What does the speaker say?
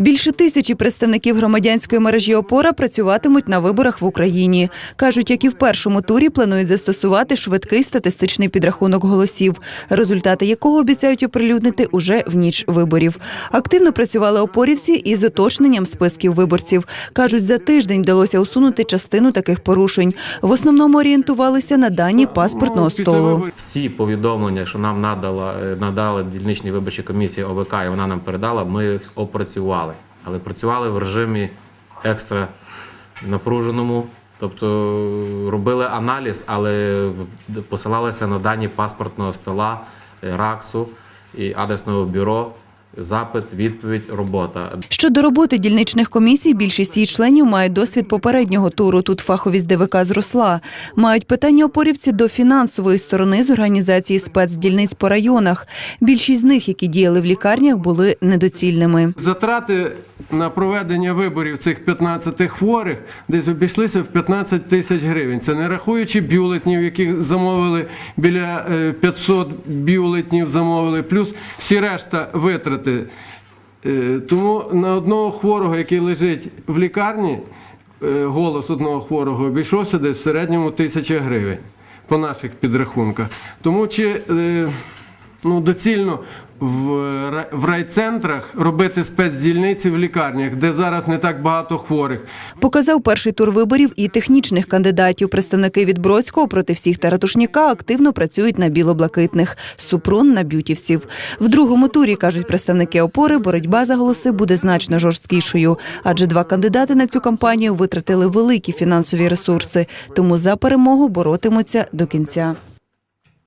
Більше тисячі представників громадянської мережі опора працюватимуть на виборах в Україні. кажуть, як і в першому турі планують застосувати швидкий статистичний підрахунок голосів, результати якого обіцяють оприлюднити уже в ніч виборів. Активно працювали опорівці із уточненням списків виборців. кажуть, за тиждень вдалося усунути частину таких порушень. В основному орієнтувалися на дані паспортного столу. Всі повідомлення, що нам надала, е, надали дільничні виборчі комісії ОВК, і вона нам передала, ми їх опрацювали. Але працювали в режимі екстра напруженому. Тобто робили аналіз, але посилалися на дані паспортного стола, е, РАКСу і адресного бюро. Запит, відповідь, робота. Щодо роботи дільничних комісій, більшість її членів мають досвід попереднього туру. Тут фаховість ДВК зросла. Мають питання опорівці до фінансової сторони з організації спецдільниць по районах. Більшість з них, які діяли в лікарнях, були недоцільними. Затрати на проведення виборів цих 15 хворих десь обійшлися в 15 тисяч гривень. Це не рахуючи бюлетнів, яких замовили біля е, 500 бюлетнів замовили, плюс всі решта витрати. Е, Тому на одного хворого, який лежить в лікарні, е, голос одного хворого обійшовся десь в середньому тисяча гривень по наших підрахунках. Тому чи е, ну, доцільно в, в райцентрах робити спецдільниці в лікарнях, де зараз не так багато хворих. Показав перший тур виборів і технічних кандидатів. Представники від Бродського проти всіх та Ратушняка активно працюють на білоблакитних, Супрун на бютівців. В другому турі кажуть представники опори, боротьба за голоси буде значно жорсткішою, адже два кандидати на цю кампанію витратили великі фінансові ресурси, тому за перемогу боротимуться до кінця.